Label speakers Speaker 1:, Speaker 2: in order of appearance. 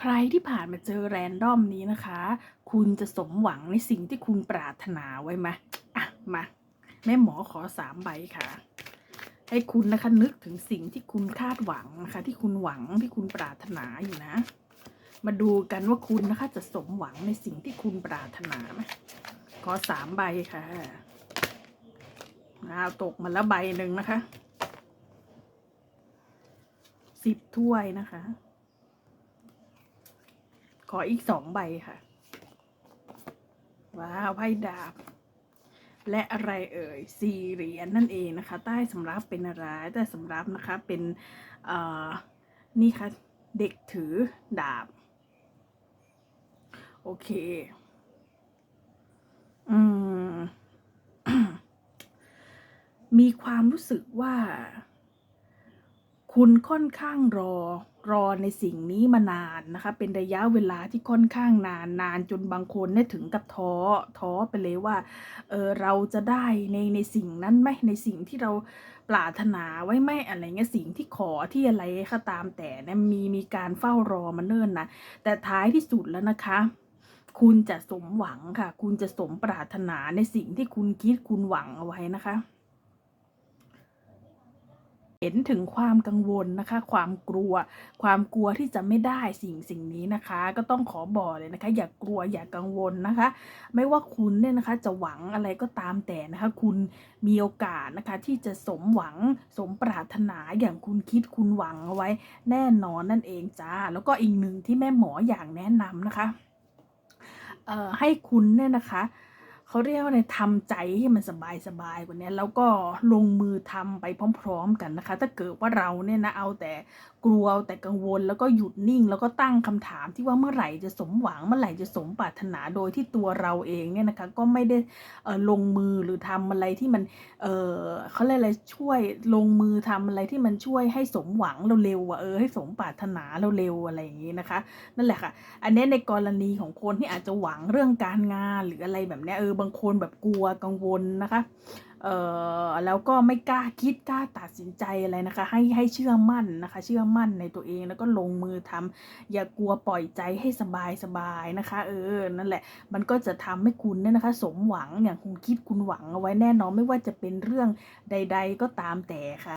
Speaker 1: ใครที่ผ่านมาเจอแรนดอมนี้นะคะ คุณจะสมหวังในสิ่งที่คุณปรารถนาไว้ไหมอะ มาแม่หมอขอสามใบค่ะ ให้คุณนะคะนึกถึงสิ่งที่คุณคาดหวังนะคะ ที่คุณหวังที่คุณปรารถนาอยู่นะ มาดูกันว่าคุณนะคะ จะสมหวังในสิ่งที่คุณปรารถนาไหมขอสามใบค่ะอ้าตกมาแล้วใบหนึ่งนะคะสิบถ้วยนะคะ ขออีกสองใบค่ะ ว้าวไพ่ดาบ และอะไรเอ่ยสี่เหรียญนั่นเองนะคะ ใต้สำรับเป็นอะไรใต้สำรับนะคะเป็นนี่ค่ะเด็กถือดาบ โอเค อืม มีความรู้สึกว่า คุณค่อนข้างรอ รอในสิ่งนี้มานานนะคะ เป็นระยะเวลาที่ค่อนข้างนานนานจนบางคนเนี่ยถึงกับท้อท้อไปเลยว่าเออเราจะได้ในในสิ่งนั้นไหมในสิ่งที่เราปรารถนาไว้ไหมอะไรเงี้ยสิ่งที่ขอที่อะไรก็ตามแต่เนี่ยมีมีการเฝ้ารอมาเนิ่นนะแต่ท้ายที่สุดแล้วนะคะคุณจะสมหวังค่ะ คุณจะสมปรารถนาในสิ่งที่คุณคิดคุณหวังเอาไว้นะคะ เห็นถึงความกังวลนะคะ ความกลัว ความกลัวที่จะไม่ได้สิ่งสิ่งนี้นะคะ ก็ต้องขอบอกเลยนะคะ อย่ากกลัวอย่ากังวลนะคะ ไม่ว่าคุณเนี่ยนะคะจะหวังอะไรก็ตามแต่นะคะ คุณมีโอกาสนะคะที่จะสมหวังสมปรารถนาอย่างคุณคิดคุณหวังเอาไว้ แน่นอนนั่นเองจ้าแล้วก็อีกหนึ่งที่แม่หมออย่างแนะนำนะคะเอ่อให้คุณเนี่ยนะคะ เขาเรียกว่าในทำใจให้มันสบายสบายๆกว่านี้แล้วก็ลงมือทำไปพร้อม ๆ กันนะคะ ถ้าเกิดว่าเราเนี่ยนะเอาแต่กลัวเอาแต่กังวลแล้วก็หยุดนิ่ง แล้วก็ตั้งคำถามที่ว่าเมื่อไหร่จะสมหวังเมื่อไหร่จะสมปรารถนาโดยที่ตัวเราเองเนี่ยนะคะก็ไม่ได้ลงมือหรือทำอะไรที่มันเออเขาเรียกอะไรช่วยลงมือทำอะไรที่มันช่วยให้สมหวังเราเร็วๆอะเออให้สมปรารถนาเราเร็วๆอะไรอย่างนี้นะคะ นั่นแหละค่ะ อันนี้ในกรณีของคนที่อาจจะหวังเรื่องการงานหรืออะไรแบบเนี้ยเออบางคนแบบกลัวกังวลนะคะเอ่อแล้วก็ไม่กล้าคิดกล้าตัดสินใจอะไรนะคะ ให้ให้เชื่อมั่นนะคะ เชื่อมั่นในตัวเองแล้วก็ลงมือทำอย่ากลัวปล่อยใจให้สบายสบายนะคะ เออนั่นแหละ มันก็จะทำให้คุณเนี่ยนะคะ สมหวังอย่างคุณคิดคุณหวังเอาไว้แน่นอนไม่ว่าจะเป็นเรื่องใด ๆ ก็ตามแต่ค่ะ